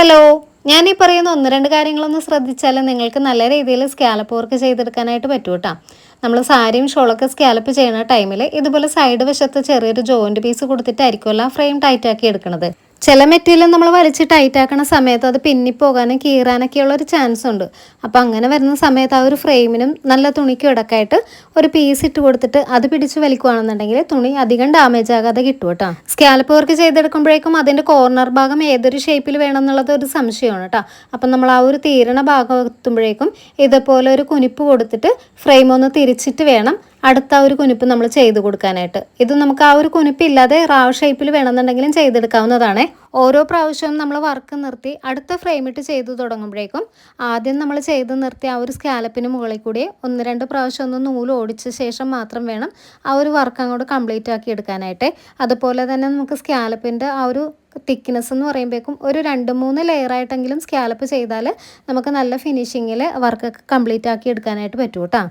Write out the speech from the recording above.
Hello ഞാൻ ഈ പറയുന്ന ഒന്ന് രണ്ട് കാര്യങ്ങളൊന്ന് ശ്രദ്ധിച്ചാൽ നിങ്ങൾക്ക് നല്ല രീതിയിൽ സ്കാലപ്പ് വർക്ക് ചെയ്തെടുക്കാനായിട്ട് പറ്റൂ കേട്ടോ നമ്മൾ സാരിയും ഷോളൊക്കെ സ്കാലപ്പ് ചെയ്യുന്ന ടൈമിൽ ഇതുപോലെ സൈഡ് വശത്ത് ചെറിയൊരു ജോയിന്റ് പീസ് കൊടുത്തിട്ടായിരിക്കുമല്ലോ ഫ്രെയിം ടൈറ്റാക്കി എടുക്കുന്നത് ചില മെറ്റീരിയൽ നമ്മൾ വലിച്ച് ടൈറ്റ് ആക്കുന്ന സമയത്ത് അത് പിന്നിപ്പോകാനും കീറാനൊക്കെയുള്ള ഒരു ചാൻസ് ഉണ്ട്. അപ്പോൾ അങ്ങനെ വരുന്ന സമയത്ത് ആ ഒരു ഫ്രെയിമിനും നല്ല തുണിക്കും ഇടക്കായിട്ട് ഒരു പീസ് ഇട്ട് കൊടുത്തിട്ട് അത് പിടിച്ച് വലിക്കുകയാണെന്നുണ്ടെങ്കിൽ തുണി അധികം ഡാമേജ് ആകാതെ കിട്ടും കേട്ടോ. സ്കാലപ്പ് വർക്ക് ചെയ്തെടുക്കുമ്പോഴേക്കും അതിന്റെ കോർണർ ഭാഗം ഏതൊരു ഷേപ്പിൽ വേണമെന്നുള്ളത് ഒരു സംശയമാണ് കേട്ടോ. അപ്പം നമ്മൾ ആ ഒരു തീരണ ഭാഗം എത്തുമ്പോഴേക്കും ഇതുപോലെ ഒരു കുനിപ്പ് കൊടുത്തിട്ട് ഫ്രെയിം ഒന്ന് തിരിച്ചിട്ട് വേണം അടുത്ത ഒരു കുനിപ്പ് നമ്മൾ ചെയ്ത് കൊടുക്കാനായിട്ട്. ഇത് നമുക്ക് ആ ഒരു കുനിപ്പ് ഇല്ലാതെ റാവ് ഷേപ്പിൽ വേണമെന്നുണ്ടെങ്കിലും ചെയ്തെടുക്കാവുന്നതാണ്. ഓരോ പ്രാവശ്യവും നമ്മൾ വർക്ക് നിർത്തി അടുത്ത ഫ്രെയിം ഇട്ട് ചെയ്തു തുടങ്ങുമ്പോഴേക്കും ആദ്യം നമ്മൾ ചെയ്ത് നിർത്തി ആ ഒരു സ്കാലപ്പിന് മുകളിൽ കൂടി ഒന്ന് രണ്ട് പ്രാവശ്യം ഒന്ന് നൂൽ ഓടിച്ച ശേഷം മാത്രം വേണം ആ ഒരു വർക്ക് അങ്ങോട്ട് കംപ്ലീറ്റ് ആക്കി എടുക്കാനായിട്ട്. അതുപോലെ തന്നെ നമുക്ക് സ്കാലപ്പിന്റെ ആ ഒരു തിക്നെസ് എന്ന് പറയുമ്പോഴേക്കും ഒരു രണ്ട് മൂന്ന് ലെയർ ആയിട്ടെങ്കിലും സ്കാലപ്പ് ചെയ്താൽ നമുക്ക് നല്ല ഫിനിഷിങ്ങിൽ വർക്കൊക്കെ കംപ്ലീറ്റ് ആക്കി എടുക്കാനായിട്ട് പറ്റൂ കേട്ടോ